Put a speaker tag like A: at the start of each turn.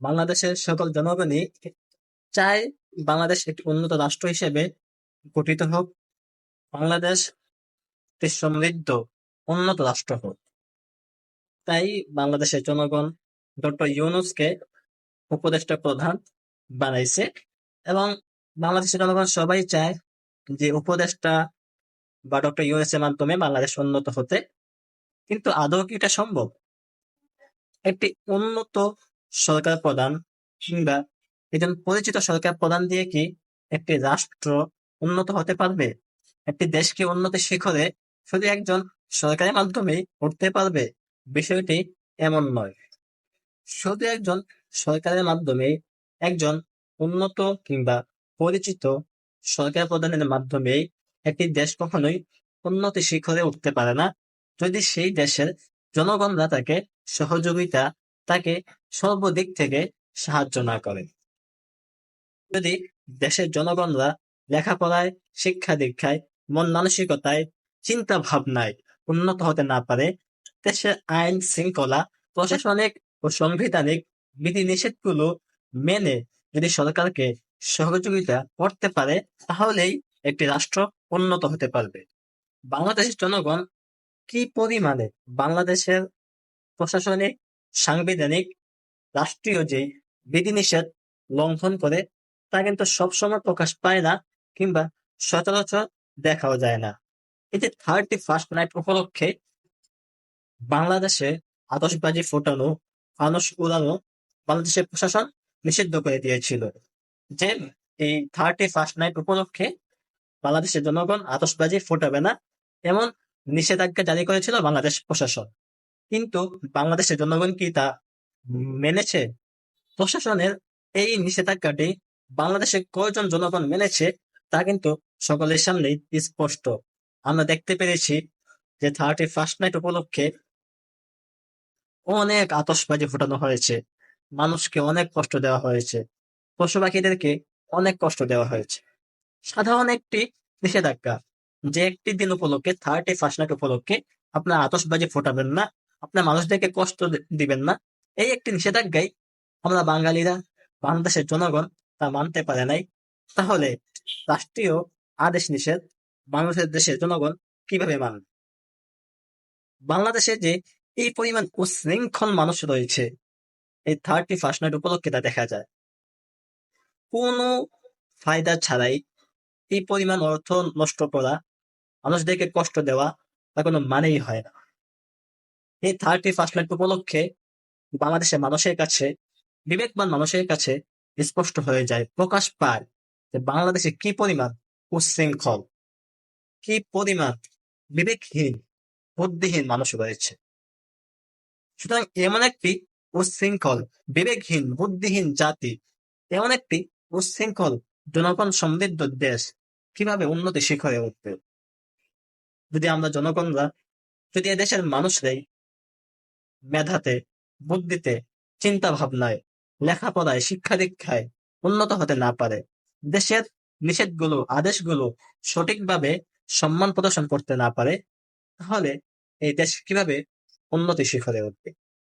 A: বাংলাদেশের সকল জনগণই চায় বাংলাদেশ একটি উন্নত রাষ্ট্র হিসেবে গঠিত হোক, বাংলাদেশ একটি সমৃদ্ধ, উন্নত রাষ্ট্র হোক। তাই বাংলাদেশের জনগণ ডক্টর ইউনুসকে উপদেষ্টা প্রধান বানাইছে এবং বাংলাদেশের জনগণ সবাই চায় যে উপদেষ্টা বা ডক্টর ইউএস এর মাধ্যমে বাংলাদেশ উন্নত হতে। কিন্তু আদৌ কি এটা সম্ভব? একটি উন্নত সরকার প্রধান কিংবা একজন পরিচিত সরকার প্রধান দিয়ে কি একটি রাষ্ট্র উন্নত হতে পারবে? একটি দেশকে উন্নতির শিখরে শুধু একজন সরকারের মাধ্যমেই উঠতে পারবে? বিষয়টি এমন নয়। শুধু একজন সরকারের মাধ্যমে একজন উন্নত কিংবা পরিচিত সরকার প্রদানের মাধ্যমেই একটি দেশ কখনোই উন্নতি শিখরে উঠতে পারে না। যদি সেই দেশের জনগণরা তাকে সহযোগিতা তাকে সর্বদিক থেকে সাহায্য না করে। যদি দেশের জনগণরা লেখাপড়ায়, শিক্ষা দীক্ষায়, মন মানসিকতায় চিন্তা ভাবনায় উন্নত হতে না পারে, দেশের আইন শৃঙ্খলা, প্রশাসনিক ও সাংবিধানিক বিধিনিষেধগুলো মেনে যদি সরকারকে সহযোগিতা করতে পারে, তাহলেই একটি রাষ্ট্র উন্নত হতে পারবে। বাংলাদেশের জনগণ কি পরিমাণে বাংলাদেশের প্রশাসনিক সাংবিধানিক রাষ্ট্রীয় যে বিধিনিষেধ লঙ্ঘন করে, তা কিন্তু সবসময় প্রকাশ পায় না কিংবা সচরাচর দেখাও যায় না। যে থার্টি ফার্স্ট নাইট উপলক্ষে বাংলাদেশে আতশবাজি ফোটানো ফানুস উড়ানো বাংলাদেশের প্রশাসন নিষিদ্ধ করে দিয়েছিল। যে এই থার্টি ফার্স্ট নাইট উপলক্ষে বাংলাদেশের জনগণ আতশবাজি ফোটাবে না, এমন নিষেধাজ্ঞা জারি করেছিল বাংলাদেশ প্রশাসন। কিন্তু বাংলাদেশের জনগণ কি তা মেনেছে? প্রশাসনের এই নিষেধাজ্ঞাটি বাংলাদেশে কয়জন জনগণ মেনেছে তা কিন্তু সকলের সামনেই স্পষ্ট। আমরা দেখতে পেরেছি যে থার্টি ফার্স্ট নাইট উপলক্ষে অনেক আতসবাজি ফোটানো হয়েছে। মানুষকে অনেক কষ্ট দেওয়া হয়েছে। পশু পাখিদেরকে অনেক কষ্ট দেওয়া হয়েছে। সাধারণ একটি নিষেধাজ্ঞা যে একটি দিন উপলক্ষে, থার্টি ফার্স্ট নাইট উপলক্ষে আপনার আতসবাজি ফোটাবেন না আপনার মানুষদেরকে কষ্ট দিবেন না। এই একটি নিষেধাজ্ঞাই আমরা বাঙালিরা, বাংলাদেশের জনগণ তা মানতে পারে নাই। তাহলে রাষ্ট্রীয় আদেশ নিষেধ বাংলাদেশের দেশের জনগণ কীভাবে মানবে? বাংলাদেশে যে এই পরিমাণ উশৃঙ্খল মানুষ রয়েছে, এই থার্টি ফার্স্ট নাইট উপলক্ষে তা দেখা যায়। কোনো ফায়দা ছাড়াই এই পরিমাণ অর্থ নষ্ট করা, মানুষদেরকে কষ্ট দেওয়া তা কোনো মানেই হয় না। এই থার্টি ফার্স্ট নাইট উপলক্ষে বাংলাদেশের মানুষের কাছে, বিবেকবান মানুষের কাছে স্পষ্ট হয়ে যায়, প্রকাশ পায় যে বাংলাদেশে কি পরিমাণ উশৃঙ্খল কি পরিমাণ বিবেকহীন, বুদ্ধিহীন মানুষ রয়েছে। সুতরাং এমন একটি উশৃঙ্খল বিবেকহীন, বুদ্ধিহীন জাতি, এমন একটি উশৃঙ্খল জনগণ সমৃদ্ধ দেশ কীভাবে উন্নতি শিখরে উঠবে? যদি আমরা জনগণরা, যদি এদেশের মানুষরাই মেধাতে, বুদ্ধিতে চিন্তা ভাবনায় লেখাপড়ায়, শিক্ষা দীক্ষায় উন্নত হতে না পারে। দেশের নিষেধগুলো, আদেশগুলো সঠিকভাবে সম্মান প্রদর্শন করতে না পারে, তাহলে এই দেশ কীভাবে উন্নতি শিখরে উঠবে?